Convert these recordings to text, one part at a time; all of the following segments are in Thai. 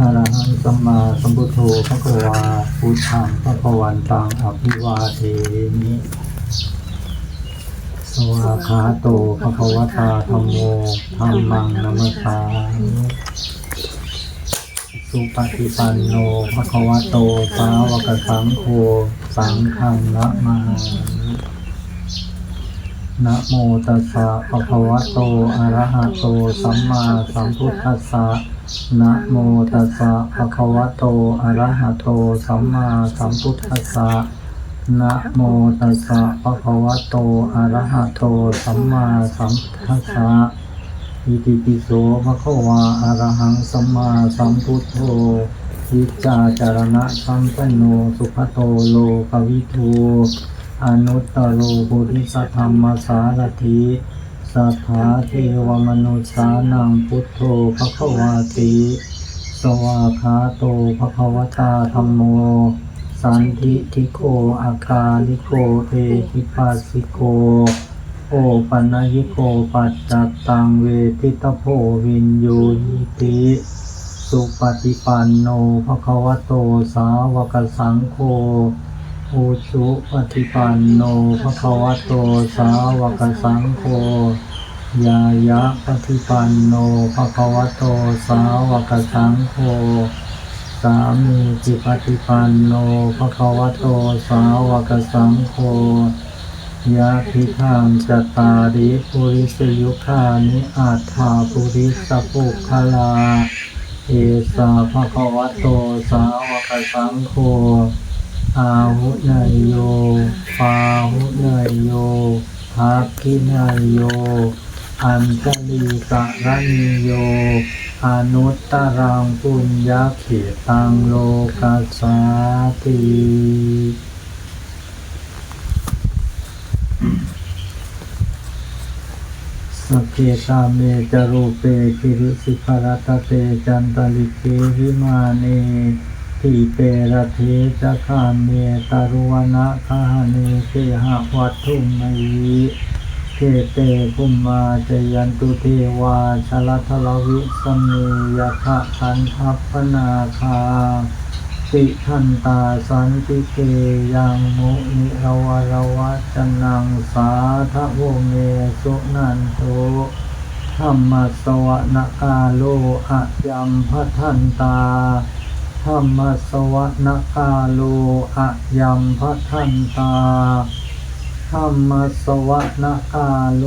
อะระหังสัมมาสัมพุทโธพระควาพุทธังพระควันตังอภิวาเทมิสวากขาโตพระควตาธรรมโมธรรมังนัมสาสุปฏิปันโนพระควโตสาวกสังโฆสังฆังนะมามินะโมตัสสะภะควะโตอะระหะโต สัมมาสัมพุทธัสสะ นะโมตัสสะภะคะวะโต อะระหะโต สัมมาสัมพุทธัสสะนะโมตัสสะภะคะวะโต อะระหะโต สัมมาสัมพุทธัสสะอิติปิโสภะคะวะอะระหังสัมมาสัมพุทโธวิจาจารณะสัมปันโน สุขโตโลกวิทูอนุตตโรบุริสธรรมสารถิ สัทธาเทวมนุษานังพุทโธภะคะวาติสวาคาโตภะคะวตาธรรมโม สันทิทิโกอาคาลิโกเอหิปัสสิโกโอปัญญิโกปัจจัตตังเวทิตโพวินโยหิติสุปฏิปันโนภคะวะโตสาวกสังโฆ อุชุปฏิปันโนภะคะวะโตสาวกสังโฆยายะปฏิปันโนภะคะวะโตสาวกสังโฆสามีจิปฏิปันโนภะคะวะโตสาวกสังโฆยะพิทังจตาริปุริสยุคานิอาถาปุริสปุคลาเอสาภะคะวะโตสาวกสังโฆ อาหุเนยโยปาหุเนยโยทักขิเนยโย อัญชลีกะระนิโยอนุตตรังปุญญาเขตังโลกัสสาติสพเพตาเมจรูเปคิริสิภรตเตจันตลิเกวิมาเน ทีเปรเทจะคาเมตารุวนะคาเนเกหะวัตถุมยีเกเตภุมมาจยันตุเทวาชลทลวิสเมยคะคันทัพพนาคาติทันตาสันติเกยังมุนิรวรวัจนังสาทะโวเมสุนันโตธรรมสวนกาโลอะยัมพัทันตา ธรรมสวนคาโลอะยัมพะทันตาธรรมสวนคาโล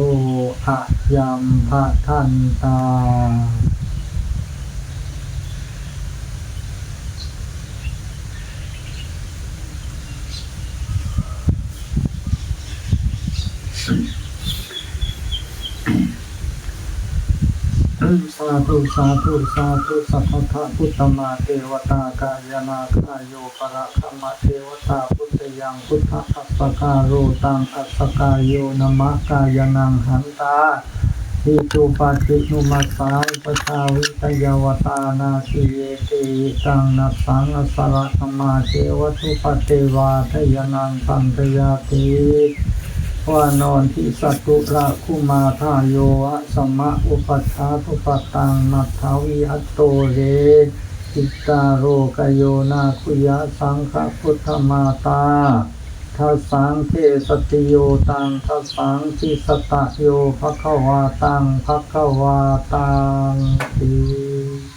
อะยัมพะทันตา สาธุสาธุสาธุสัพพะพุทธมาเทวตากายนาคาโยปะระคมะเทวตาพุทธยังพุทธอัสสการโรตังอัสสกายโยนมะกายนังหันตาทิจุปาตินุมัสสาปชาวิตยาวตานาทิเยติตังนัสสังอสระธรรมาเทวทุปเทวาทยนังพันธยาติ ว่านอนที่สัตุระคุมาทาโยะสมะอุปัชฌาทุปตังนัทาวิอัตโตเรจิตตาโรกโยนาคุยะสังฆพุทธมาตาทัสสังเทสติโยตังทัสสังทิสตะโยภะคะวาตังภะคะวาตังติ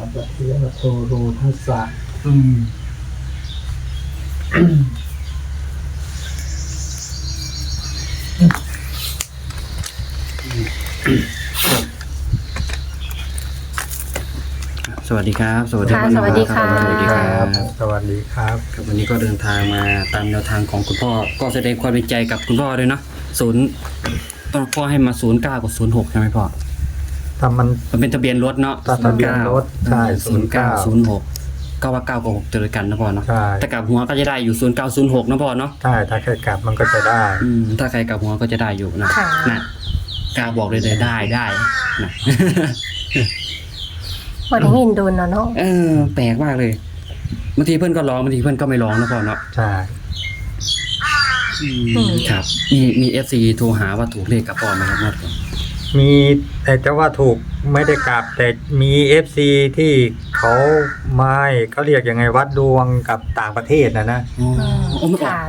สัพพะเทวะโตโรทัสสะอืมสวัสดีครับ สวัสดีค่ะรับสวัสดีค่ะ สวัสดีครับสวัสดีครับครับ วันนี้ก็เดินทางมาตามแนวทางของคุณพ่อ ก็แสดงความเป็นใจกับคุณพ่อด้วยเนาะศูนย์ต้องพ่อให้มาศูนย์เก้ากับศูนย์หกใช่ไหมพ่อ ถ้ามันมันเป็นทะเบียนรถเนาะทะเบียนรถใช่ศูนย์เก้าศูนย์หกก็ว่าเก้ากับหกเจอกันนะพ่อเนาะใช่แต่กลับหัวก็จะได้อยู่ศูนย์เก้าศูนย์หกนะพ่อเนาะใช่ถ้าแค่กลับมันก็จะได้อืมถ้าใครกลับหัวก็จะได้อยู่นะค่ะ นะกล้าบอกเลยเลยได้ได้นะบ่ได้ยินโดนเนาะเนาะเออ แปลกมากเลยบางทีเพื่อนก็ร้องบางทีเพื่อนก็ไม่ร้องนะพ่อเนาะ ใช่ครับ มีมีเอฟซีโทรหาว่าถูกเลขกับพ่อไหมครับงวดก่อน มีแต่จะว่าถูกไม่ได้กลับ แต่มีเอฟซีที่เขาไม่เขาเรียกยังไงวัดดวงกับต่างประเทศนะนะ อ๋อโอ้มันออกค่ะ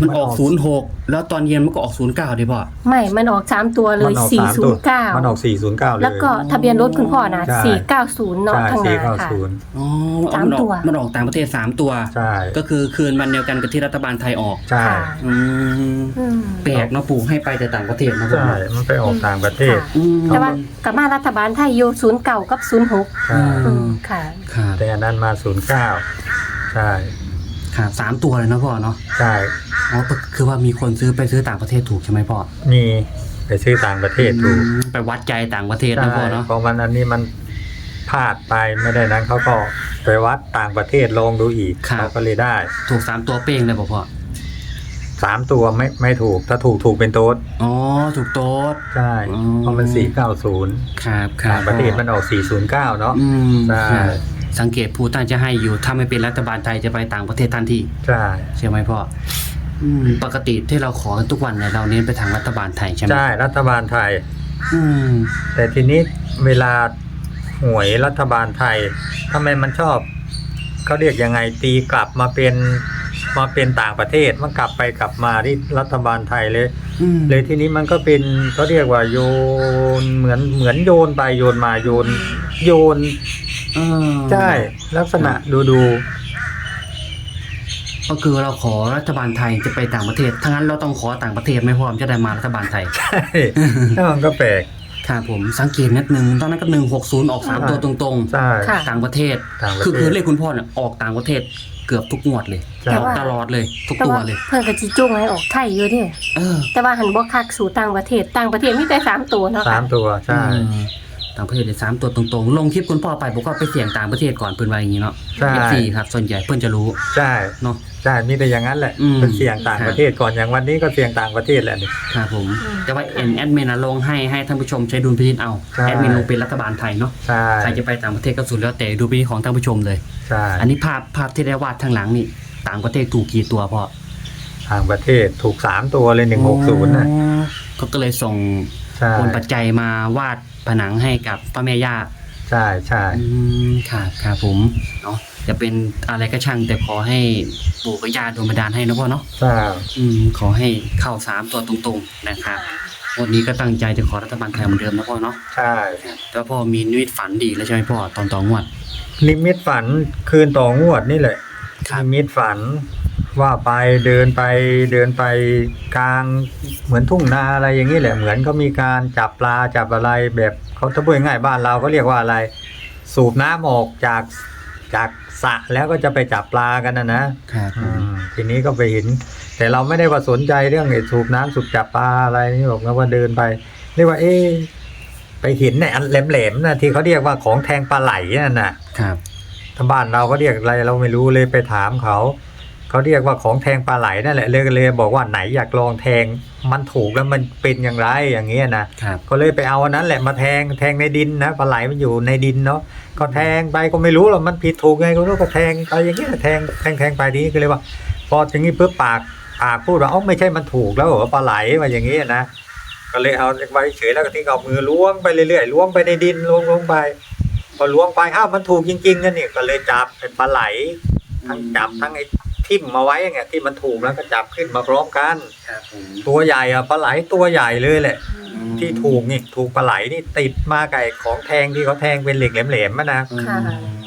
มันออกมันออกศูนย์หกแล้วตอนเย็นมันก็ออกศูนย์เก้าดิพ่อ ไม่ มันออก3ตัวเลมัยออกสามตัวมันออก409สี่ศูนย์เก้าเลย แล้วก็ทะเบียนรถคุณพ่อนะใช่490เนาะใช่ทางสี่นาเก้าค่ะ ศูนย์อ๋อสามมันออกตัวมันออกต่างประเทศสามตัว ใช่ก็คือคืนวันเดียวกันกับที่รัฐบาลไทยออก ใช่ค่ะอืมอืม แปลกเนาะปู่ให้ไปแต่ต่างประเทศนะพ่อใช่มันไปออกต่างประเทศค่ะอืมแต่ว่ากับมารัฐบาลไทยอยู่09กับ06ใช่อืมค่ะ ครับแต่อันนั้นมาศูนย์เก้าใช่ ครับสามตัวเลยนะพ่อเนาะใช่อ๋อคือว่ามีคนซื้อไปซื้อต่างประเทศถูกใช่ไหมพ่อมีไปซื้อต่างประเทศถูกอืมไปวัดใจต่างประเทศใช่นะพ่อเนาะเพราะมันอันนี้มันพลาดไปไม่ได้นั้นเขาก็ไปวัดต่างประเทศลองดูอีกเขาก็เลยได้ ถูกสามตัวเป้งเลยป่ะพ่อสามตัวไม่ไม่ถูกถ้าถูกถูกเป็นโต๊ดอ๋อถูกโต๊ดใช่อ๋อเพราะมันสี่เก้าศูนย์ครับครัต่าบงประเทศมันออกสี่ศูนย์เก้าเนาะอืมใช่ครับ สังเกตผู้ตั้งจะให้อยู่ ถ้าไม่เป็นรัฐบาลไทยจะไปต่างประเทศทันทีใช่ใช่ไหมพ่ออืมปกติที่เราขอกันทุกวันเนี่ยเราเน้นไปทางรัฐบาลไทยใช่ไหมใช่รัฐบาลไทย อืมแต่ทีนี้เวลาหวยรัฐบาลไทยทำไมมันชอบเขาเรียกยังไงตีกลับมาเป็นมาเป็นต่างประเทศมันกลับไปกลับมาที่รัฐบาลไทยเลย อืมเลยทีนี้มันก็เป็นเขาเรียกว่าโยนเหมือนเหมือนโยนไปโยนมาโยน โยนเออใช่ลักษณะดูดูก็คือเราขอรัฐบาลไทยจะไปต่างประเทศถ้างั้นเราต้องขอต่างประเทศไหม่พอมนจะได้มารัฐบาลไทยใช่ถ้ามันก็แปลก ครับผมสังเกตนิดนึงตอนนั้นก็หนึ่งหกศูนย์ออกสามตัวตรงใช่ ค่ะ ๆ ต่างประเทศ ต่างประเทศ คือคือเลขคุณพ่อเนี่ยออกต่างประเทศเกือบทุกงวดเลยใช่ แต่ว่า ตลอดเลยทุกแต่ตัวว่าเลย เพิ่นก็สิจุ้งให้ออกไทยอยู่เด้เออแต่ว่าหันบ่คักสู่ต่างประเทศต่างประเทศมีแต่สามตัวเนาะสาค่ะมตัวใช่ อืม ต่างประเทศเลยสามตัวตรงๆ ลงคลิปคุณพ่อไปบอกว่าไปเสี่ยงต่างประเทศก่อนเพื่อนว่าอย่างนี้เนาะใช่ เอฟซีครับ ส่วนใหญ่เพื่อนจะรู้ ใช่เนาะ ใช่มีแต่อย่างนั้นแหละอืม เป็นเสี่ยงต่างประเทศก่อนอย่างวันนี้ก็เสี่ยงต่างประเทศแหละนี่ ครับผมแต่ว่าเอ็นแอดมินนะลงให้ให้ท่านผู้ชมใช้ดุลพินิจเอาใช่ แอดมินลงเป็นรัฐบาลไทยเนาะใช่ใครจะไปต่างประเทศก็สุดแล้วแต่ดูพินิจของท่านผู้ชมเลย ใช่อันนี้ภาพภาพที่ได้วาดทางหลังนี่ต่างประเทศถูกกี่ตัวพ่อต่างประเทศถูกสามตัวเลยหนึ่งหกศูนย์นะอ๋อเขาก็เลยส่งใช่โอนปัจจัยมาวาด ผนังให้กับพระแม่ย่าใช่ใช่อืมครับครับผมเนาะจะเป็นอะไรก็ช่างแต่ขอให้ปู่กับย่าโดนบันดาลให้นะพ่อเนาะใช่อืมขอให้เข้าสามตัวตรงๆนะครับวันนี้ก็ตั้งใจจะขอรัฐบาลไทยเหมือนเดิมนะพ่อเนาะใช่แต่ว่าพ่อมีนิมิตฝันดีแล้วใช่ไหมพ่อตอนต่องวดลิมิตฝันคืนต่องวดนี่แหละครับลิมิตฝัน ว่าไปเดินไปเดินไปกลางเหมือนทุ่งนาอะไรอย่างนี้แหละเหมือนเขามีการจับปลาจับอะไรแบบเขาถ้าพูดง่ายๆบ้านเราเขาเรียกว่าอะไร สูบน้ำออกจากจากสระแล้วก็จะไปจับปลากันนะนะครับผอืมมทีนี้ก็ไปเห็น แต่เราไม่ได้ว่าสนใจเรื่องไอ้สูบน้ำสูบจับปลาอะไรนี่หรอกนะว่าเดินไปเรียกว่าเอ๊ะไปเห็นเนี่ยอันแหลมๆนะที่เขาเรียกว่าของแทงปลาไหลนั่นน่ะครับทางบ้านเราก็เรียกอะไรเราไม่รู้เลยไปถามเขา เขาเรียกว่าของแทงปลาไหลนั่นแหละเลยเลยบอกว่าไหนอยากลองแทงมันถูกแล้วมันเป็นอย่างไรอย่างเงี้ยนะครับก็เลยไปเอาอันนั้นแหละมาแทงแทงในดินนะปลาไหลมันอยู่ในดินเนาะก็แทงไปก็ไม่รู้หรอกมันผิดถูกไงก็รู้ก็แทงไปอย่างเงี้ยแทงแทงแทงไปทีนี้ก็เลยว่า พออย่างนี้ปุ๊บปากปากพูดว่าเอ้าไม่ใช่มันถูกแล้วเหรอปลาไหลมาอย่างเงี้ยนะก็เลยเอาไว้เฉยแล้วก็ทิ้งเอามือล้วงไปเรื่อยๆล้วงไปในดินล้วงลงไปพอล้วงไปอ้าวมันถูกจริงๆนั่นนี่ก็เลยจับเป็นปลาไหลทั้งจับทั้งไอ้ ทิ่มมาไว้ไงที่มันถูกแล้วก็จับขึ้นมาพร้อมกัน ครับผมตัวใหญ่อะปลาไหลตัวใหญ่เลยแหละ ที่ถูกนี่ถูกปลาไหลนี่ติดมาไก่ของแทงที่เขาแทงเป็นเหล็กแหลมๆมานะค่ะ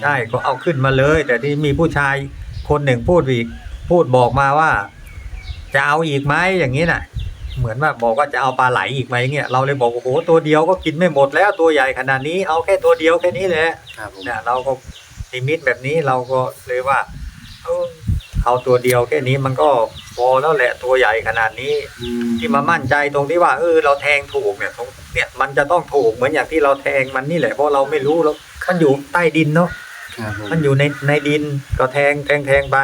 ใช่ก็เอาขึ้นมาเลย แต่ที่มีผู้ชายคนหนึ่งพูดอีกพูดบอกมาว่า จะเอาอีกไหมอย่างนี้น่ะ เหมือนว่าบอกว่าจะเอาปลาไหลอีกไหมเงี้ยเราเลยบอกโอ้โหตัวเดียวก็กินไม่หมดแล้วตัวใหญ่ขนาดนี้เอาแค่ตัวเดียวแค่นี้แหละ ครับผม เนี่ยเราก็นิมิตแบบนี้เราก็เลยว่าเออ เอาตัวเดียวแค่นี้มันก็พอแล้วแหละตัวใหญ่ขนาดนี้อืมที่มามั่นใจตรงที่ว่าเออเราแทงถูกเนี่ยตรงเนี่ยมันจะต้องถูกเหมือนอย่างที่เราแทงมันนี่แหละเพราะเราไม่รู้แล้วมันอยู่ใต้ดินเนาะครับผมมันอยู่ในในดินก็แทงแทงแทงไป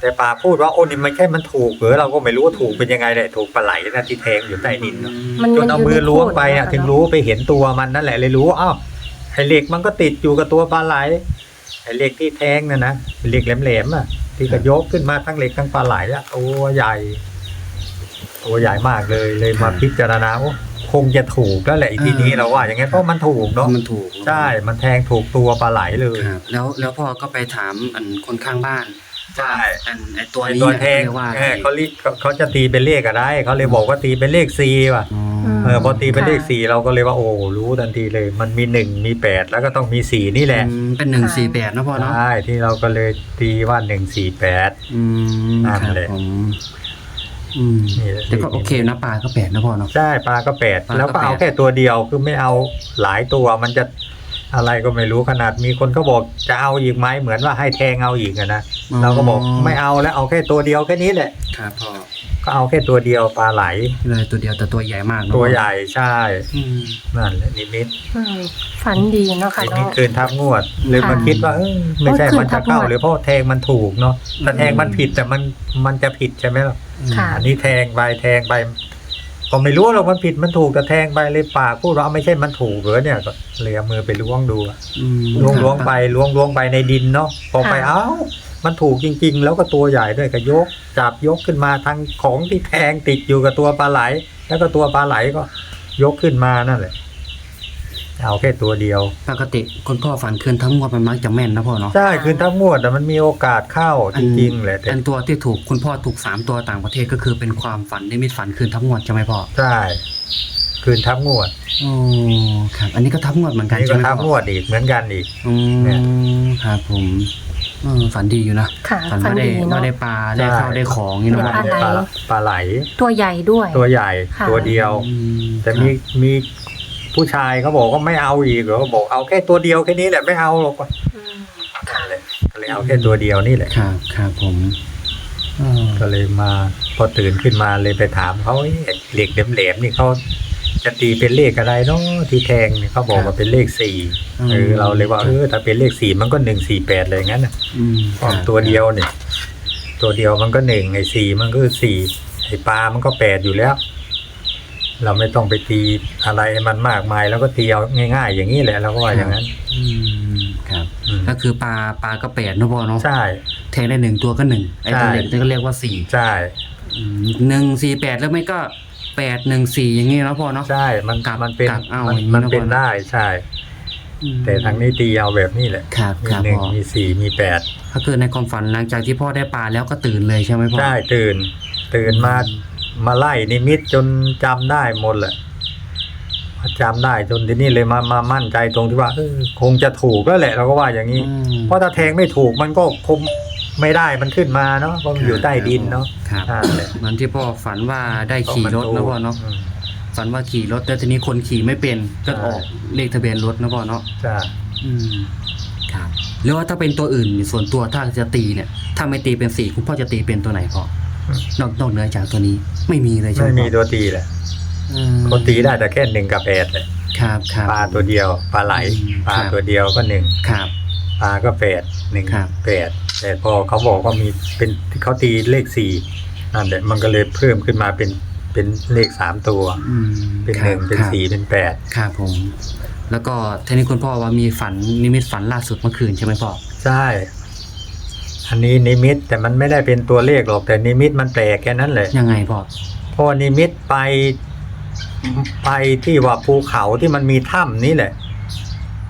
แต่ป่าพูดว่าโอ้นี่มันแค่มันถูกเหรอเราก็ไม่รู้ว่าถูกเป็นยังไงแหละถูกปลาไหลนะที่แทงอยู่ใต้ดินเนาะมันจนเอามือล้วงไปอะมัถึงรู้ไปเห็นตัวมันนั่นแหละเลยรู้ว่าอ้าวไอ้เหล็กมันก็ติดอยู่กับตัวปลาไหลไอ้เหล็กที่แทงน่ะนะเหล็กแหลมๆอะ ที่ก็ยกขึ้นมาทั้งเหล็กทั้งปลาไหลอะตัวใหญ่ ตัวใหญ่มากเลยเลยมาพิจารณาโอ้คงจะถูกแล้วแหละอีกทีนี้เราว่า อย่างงั้นเพราะมันถูกเพราะเนาะมันถูกใช่มันแทงถูกตัวปลาไหลเลยครับแล้วแล้วพ่อก็ไปถามอันคนข้างบ้านใช่อันไอตัวไอ้นี้ตัวเนี่ยแทงเรียกว่าเออเขาเรียกเขาเขาจะตีเป็นเลขอะไรเขาเลยบอกว่าตีเป็นเลขสี่ว่ะอ๋อ เออพอตีเป็นเลขค่ะสี่เราก็เลยว่าโอ้รู้ทันทีเลย มันมีหนึ่งมีแปดแล้วก็ต้องมีสี่นี่แหละอืมเป็นหนึ่งสี่แปดนะพ่อเนาะใช่ที่เราก็เลยตีว่าหนึ่งสี่แปด อืมนั่นครับแหละผมอืมนี่แหละ แต่ก็โอเคนะปลาก็แปดนะพ่อเนาะ ใช่ปลาก็แปดปลาก็แล้วก็เอาแปด แค่ตัวเดียวคือไม่เอาหลายตัวมันจะอะไรก็ไม่รู้ขนาดมีคนก็บอกจะเอาอีกไหมเหมือนว่าให้แทงเอาอีกอะนะเราก็บอกไม่เอาแล้วเอาแค่ตัวเดียวแค่นี้แหละ ครับพ่อ ก็เอาแค่ตัวเดียวปลาไหล เลยตัวเดียวแต่ตัวใหญ่มากเนอะตัวใหญ่ใช่อืม นั่นแหละนิมิตอืมฝันดีเนาะค่ะนิมิตเนาะ คืนทับงวดเลยค่ะมาคิดว่าเอ้ยไม่ใช่โอ้ยคืนมันทัจะบเข้างวดหรือเพราะแทงมันถูกเนาะแต่แทงมันผิดแต่มันมันจะผิดใช่ไหมล่ะ ค่ะ อันนี้แทงไปแทงไปก็ไม่รู้หรอกมันผิดมันถูกแต่แทงไปเลยปากพูดว่าไม่ใช่มันถูกเหรอเนี่ยก็เลยเอามือไปล้วงดูอะอืมล้วงครับล้วงไปล้วงล้วงไปในดินเนาะพอไปค่ะ เอ้า มันถูกจริง ๆ แล้วก็ตัวใหญ่ด้วยก็ยกจับยกขึ้นมาทางของที่แทงติดอยู่กับตัวปลาไหล แล้วก็ตัวปลาไหลก็ยกขึ้นมานั่นแหละเอาแค่ตัวเดียว ปกติคนพ่อฝันคืนทั้งหมดมันมักจะแม่นนะพ่อเนาะใช่คือทั้งหมดแต่มันมีโอกาสเข้าจริงๆแหละแต่อันตัวที่ถูกคุณพ่อถูกสามตัวต่างประเทศก็คือเป็นความฝันนิมิตฝันคืนทั้งหมดใช่ไหมพ่อใช่คืนทับงวดโอ้ครับ อันนี้ก็ทับงวดเหมือนกันนี่ใช่ก็ไหมทับพ่งอวดอีกเหมือนกันอีกอืเนี่ยมครับผมเออฝันดีอยู่นะค่ะฝันฝัว่านได้ดีว่าเนาะ ได้ปลาได้ข้าวได้ของนี่ได้เนาะปลาไหลปลาปลาไหล ตัวใหญ่ด้วย ตัวใหญ่ค่ะ ตัวเดียว อืมแต่มีมีผู้ชายเขาบอกว่าไม่เอาอีกเหรอบอกเอาแค่ตัวเดียวแค่นี้แหละไม่เอาหรอกอืมนั่นแหละก็เลยเอาแค่ตัวเดียวนี่แหละ ครับครับผมเออก็เลยมาพอตื่นขึ้นมาเลยไปถามเขาเอ๊ะเหล็กแหลมๆนี่เขา จะตีเป็นเลขอะไรเนาะที่แทงเนี่ยเขาบอกว่าเป็นเลขสี่เออเราเลยว่าเออถ้าเป็นเลขสี่มันก็หนึ่งสี่แปดเลยงั้นน่ะอืมเพราะตัวเดียวเนี่ย ตัวเดียวมันก็หนึ่งไอ้สี่มันก็สี่ไอ้ปลามันก็แปดอยู่แล้ว เราไม่ต้องไปตีอะไรให้มันมากมายแล้วก็ตีเอาง่าย ๆ อย่างนี้แหละเราก็ว่าอย่างนั้นอืมครับอืมก็คือปลาปลาก็แปดนะพ่อเนาะใช่แทงได้หนึ่งตัวก็หนึ่งไอ้ตัวใช่เล็กนี่ก็เรียกว่าสี่ใช่อืมหนึ่งสี่แปดแล้วไม่ก็ แปดหนึ่งสี่อย่างงี้นะพ่อเนาะ ใช่ มันกลับมันเป็นกลับเอามันอย่างนี้มันนะเป็นพ่อได้ใช่ อืมแต่ทางนี้ตีเอาแบบนี้แหละ ครับมีครับหนึ่งพ่อมีสี่มีแปดก็คือในความฝันหลังจากที่พ่อได้ปลาแล้วก็ตื่นเลยใช่ไหมพ่อ ใช่ตื่น ตื่นมามาไล่นิมิตจนจำได้หมดแหละจำได้จนที่นี่เลยมามามั่นใจตรงที่ว่าเออคงจะถูกแล้วแหละเราก็ว่าอย่างนี้ อืมเพราะถ้าแทงไม่ถูกมันก็คง ไม่ได้มันขึ้นมาเนาะเพราะมันอยู่ใต้ดินเนาะครับนั่นแหละเหมือนที่พ่อฝันว่าได้ขี่รถนะพ่อเนาะอืมฝันว่าขี่รถแต่ทีนี้คนขี่ไม่เป็นก็ใช่ออกเลขทะเบียนรถนะพ่อเนาะใช่อืมครับหรือว่าถ้าเป็นตัวอื่นส่วนตัวถ้าจะตีเนี่ย ถ้าไม่ตีเป็นสี่คุณพ่อจะตีเป็นตัวไหนพ่อนอกนอกเหนือจากตัวนี้ ไม่มีเลยใช่ไหมไม่มีพ่อตัวตีแหละอืมคนตีได้แต่แค่หนึ่งกับแปดเลยครับครับ ปลาตัวเดียวปลาไหลอืมปลาครับ ตัวเดียวก็หนึ่งครับ ปลาก็แปดหนึ่งครับ แปด แต่พอเขาบอกว่ามีเป็นเขาตีเลขสี่นั่นแหละมันก็เลยเพิ่มขึ้นมาเป็นเป็นเลขสามตัว อืมเป็นคหรับนึ่งเป็นครับ สี่เป็นแปดครับผม แล้วก็ทีนี้คุณพ่อว่ามีฝันนิมิตฝันล่าสุดเมื่อคืนใช่ไหมพ่อ ใช่ อันนี้นิมิตแต่มันไม่ได้เป็นตัวเลขหรอกแต่นิมิตมันแปลกแค่นั้นแหละยังไงพ่อพอนิมิตไปไปที่ว่าภูเขาที่มันมีถ้ำนี่แหละ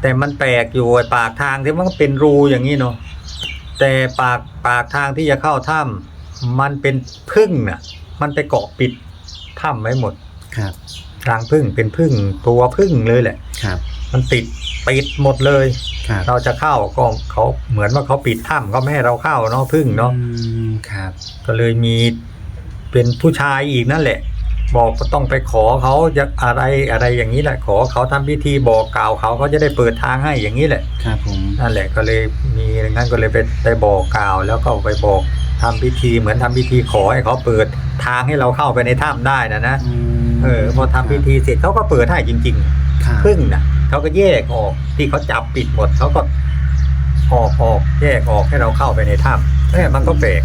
แต่มันแปลกอยู่ไอ้ปากทางที่มันก็เป็นรูอย่างนี้เนาะ แต่ปากปากทางที่จะเข้าถ้ำมันเป็นพึ่งน่ะ มันไปเกาะปิดถ้ำไว้หมดครับทางพึ่งเป็นพึ่งตัวพึ่งเลยแหละ ครับ มันติดปิดหมดเลย ครับเราจะเข้าก็เขาเหมือนว่าเขาปิดถ้ำก็ไม่ให้เราเข้าเนาะพึ่งเนาะอืมครับ ก็เลยมีเป็นผู้ชายอีกนั่นแหละ บอกก็ต้องไปขอเขาจะอะไรอะไรอย่างนี้แหละ ขอเขาทำพิธีบอกกล่าวเขาเขาจะได้เปิดทางให้อย่างนี้แหละครับผมนั่นแหละก็เลยมีอย่างนั้นก็เลยไปไปบอกกล่าว แล้วก็ไปบอกทำพิธีเหมือนทำพิธีขอให้เขาเปิดทางให้เราเข้าไปในถ้ำได้นะนะอืมเออพอทำพิธีเสร็จเขาก็เปิดให้จริงครับๆพึ่งนะเขาก็แยกออกที่เขาจับปิดหมดเขาก็ออกออกแยกออกให้เราเข้าไปในถ้ำเนี่ยมันก็แปลก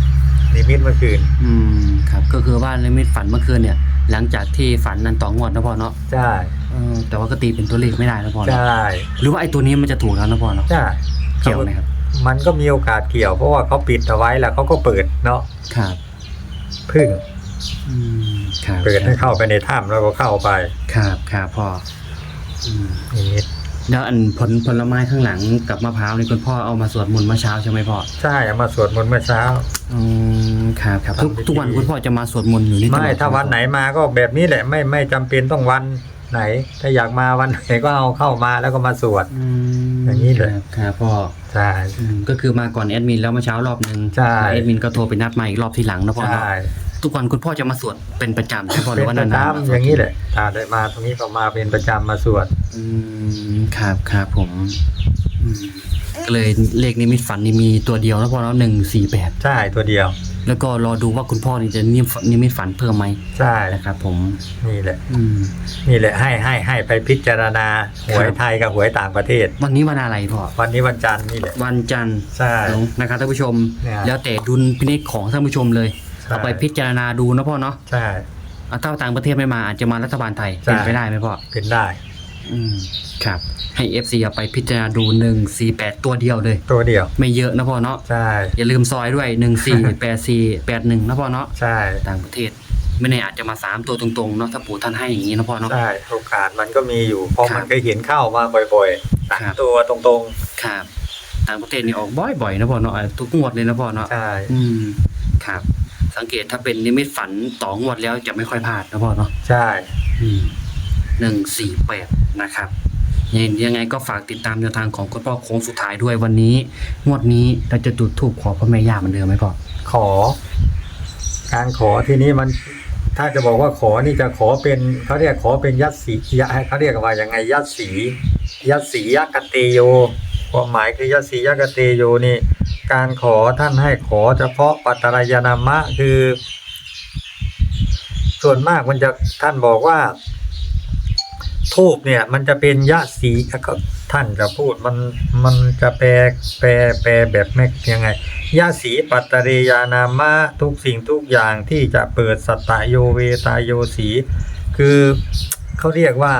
นิมิตเมื่อคืน อืมครับ ก็คือว่านิมิตฝันเมื่อคืนเนี่ย หลังจากที่ฝันนั้นต่องวดนะพ่อเนาะใช่เออแต่ว่าก็ตีเป็นตัวเลขไม่ได้นะพ่อใชเนาะ่หรือว่าไอ้ตัวนี้มันจะถูกแล้วนะพ่อเนาะใช่เกี่ยวไหมครับ มันก็มีโอกาสเกี่ยว เพราะว่าเขาปิดเอาไว้แล้วเขาก็เปิดเนาะครับพึ่งอืมครับเปิดให้เข้าไปในถ้ำแล้วก็เข้าไป ครับครับพ่ออืมนี่ แล้วอันผลผลไม้ข้างหลังกับมะพร้าวนี่คุณพ่อเอามาสวดมนต์เมื่อเช้าใช่ไหมพ่อใช่เอามาสวดมนต์เมื่อเช้าอืมครับครับทุกทำพิธีทุกวันคุณพ่อจะมาสวดมนต์อยู่นี่ตลอดไม่ถ้าวันไหนมาก็แบบนี้แหละไม่ไม่จำเป็นต้องวันไหน ถ้าอยากมาวันไหนก็เอาเข้ามาแล้วก็มาสวดอืมอย่างนี้เลยครับครับพ่อใช่อืมก็คือมาก่อนแอดมินแล้วเมื่อเช้ารอบหนึ่งใช่แล้วแอดมินก็โทรไปนัดมาอีกรอบทีหลังนะพ่อเนาะใช่ ทุกวันคุณพ่อจะมาสวดเป็นประจำใช่พ่อหเป็รืนอว่าประนานๆจำอย่างนี้แหละถ้าได้มาตรงนี้ก็มาเป็นประจำมาสวดอืมครับครับผมอืมก็เลยเลขนิมิตฝันนี่มีตัวเดียวนะพ่อเนาะหนึ่งสี่แปดใช่ตัวเดียวแล้วก็รอดูว่าคุณพ่อนี่จะนิมิตฝันนิมิตฝันเพิ่มไหมใช่นะครับ ผม นี่แหละ อืม นี่แหละให้ให้ให้ไปพิจารณาหวยครับไทยกับหวยต่างประเทศ วันนี้วันอะไรพ่อวันนี้วันจันทร์นี่แหละ วันจันทร์ใช่ นะครับท่านผู้ชม เนี่ย แล้วแต่ดุลพินิจของท่านผู้ชมเลยใช่ เอาไปพิจารณาดูนะพ่อเนาะใช่เอาถ้าต่างประเทศไม่มาอาจจะมารัฐบาลไทยใช่เป็นไปได้ไหมพ่อเป็นได้ อืมครับ ให้ FC เอาไปพิจารณาดูหนึ่งสี่แปดตัวเดียวเลย ตัวเดียว ไม่เยอะนะพ่อเนาะใช่อย่าลืมซอยด้วยหนึ่งสี่แปดสี่แปดหนึ่งนะพ่อเนาะใช่ต่างประเทศไม่แน่อาจจะมาสามตัวตรงๆเนาะถ้าปู่ท่านให้อย่างนี้นะพ่อเนาะใช่โอกาสมันก็มีอยู่เพราะครับมันเคยเห็นเข้ามาบ่อยๆสามครับตัวตรงครับต่างประเทศนี่ออกบ่อยๆนะพ่อเนาะทุกงวดเลยนะพ่อเนาะๆใช่อืมครับ สังเกตถ้าเป็นนิมิตฝันต่องวดแล้วจะไม่ค่อยพลาดนะพ่อเนาะใช่หนึ่งสี่แปดนะครับยังยังไงก็ฝากติดตามแนวทางของคุณพ่อโค้งสุดท้ายด้วยวันนี้ งวดนี้เราจะจุดธูปขอพระแม่ย่าเหมือนเดิมไหมพ่อขอ การขอที่นี้มันถ้าจะบอกว่าขอนี่จะขอเป็นเขาเรียกขอเป็นยัดสียะเขาเรียกว่ายังไงยัดสียัดสียักเตโยความหมายคือยัดสียักเตโยนี่ การขอท่านให้ขอเฉพาะปัตตรยานามะคือ ส่วนมากมันจะท่านบอกว่าทูบเนี่ย มันจะเป็นยะสีก็ท่านจะพูดมันมันจะแปลแปลแปลแบบไม่ยังไงยะสีปัตตเรยานามะทุกสิ่งทุกอย่างที่จะเปิดสัตตโยเวตาโยสี คือเขาเรียกว่า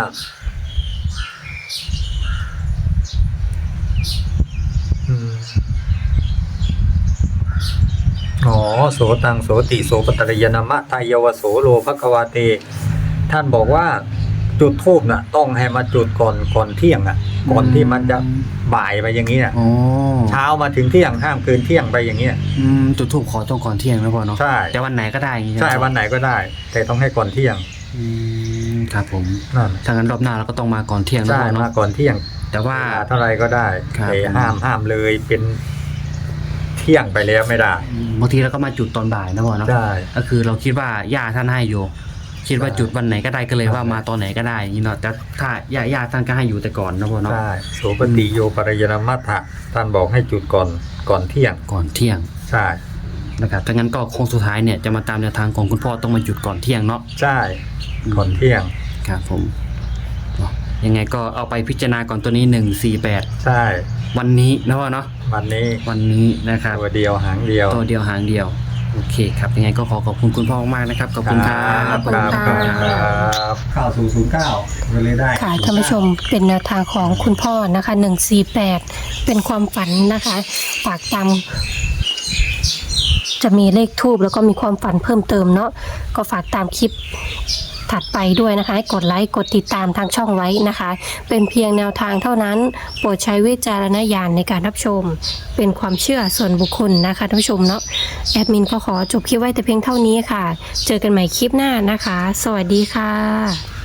อ๋อโสตังโสติโสปตตรยนามะทายยวโสโลภควาเต ท่านบอกว่าจุดทูบน่ะ ต้องให้มาจุดก่อนก่อนเที่ยงอะก่อนที่มันจะบ่ายไปอย่างนี้น่ะอ๋อเช้ามาถึงเที่ยงห้ามเกินเที่ยงไปอย่างเงี้ยอืมจุดธูปขอต้องก่อนเที่ยงนะพ่อเนาะใช่แต่วันไหนก็ได้อย่างงี้ใช่ไหมพ่อวันไหนก็ได้ แต่ต้องให้ก่อนเที่ยงอืมครับผมนั่นถ้างั้นรอบหน้าเราก็ต้องมาก่อนเที่ยงนะใช่พ่อมาเนาะก่อนเที่ยงแต่ว่าเวลาเท่าไรก็ได้ครับแต่ห้ามห้ามเลยเป็นเที่ยงไปแล้วไม่ได้อืมบางทีเราก็มาจุดตอนบ่ายนะพ่อเนาะใช่ ก็คือเราคิดว่าย่าท่านให้อยู่ คิดว่าใช่จุดวันไหนก็ได้ก็เลยว่ามาตอนไหนก็ได้อย่างนี้เนาะแต่ถ้าย่าย่าท่านก็ให้อยู่แต่ก่อนนะพ่อเนาะใช่โสปฏิโยปรยนมัตถะท่านบอกให้จุดก่อนก่อนเที่ยง ก่อนเที่ยงใช่ นะครับถ้างั้นก็โค้งสุดท้ายเนี่ยจะมาตามแนวทางของคุณพ่อต้องมาจุดก่อนเที่ยงเนาะใช่ ก่อนเที่ยง ครับผมเนาะ ยังไงก็เอาไปพิจารณาก่อนตัวนี้หนึ่งสี่แปดใช่ วันนี้นะพ่อเนาะวันนี้วันนี้นะครับตัวเดียวหางเดียวตัวเดียวหางเดียวโอเคครับยังไงก็ขอขอบคุณคุณพ่อมากๆนะครับขอบคุณครับครับขอบคุณค่ะครับเก้าศูนย์ศูนย์เก้าเลยได้ค่ะท่านผู้ชมเป็นแนวทางของคุณพ่อนะคะหนึ่งสี่แปดเป็นความฝันนะคะฝากจำจะมีเลขทูบแล้วก็มีความฝันเพิ่มเติมเนาะก็ฝากตามคลิป ถัดไปด้วยนะคะ กดไลค์ กดติดตามทางช่องไว้นะคะ เป็นเพียงแนวทางเท่านั้น โปรดใช้วิจารณญาณในการรับชม เป็นความเชื่อส่วนบุคคลนะคะท่านผู้ชมเนาะ แอดมินก็ขอจบคลิปไว้แต่เพียงเท่านี้ค่ะ เจอกันใหม่คลิปหน้านะคะ สวัสดีค่ะ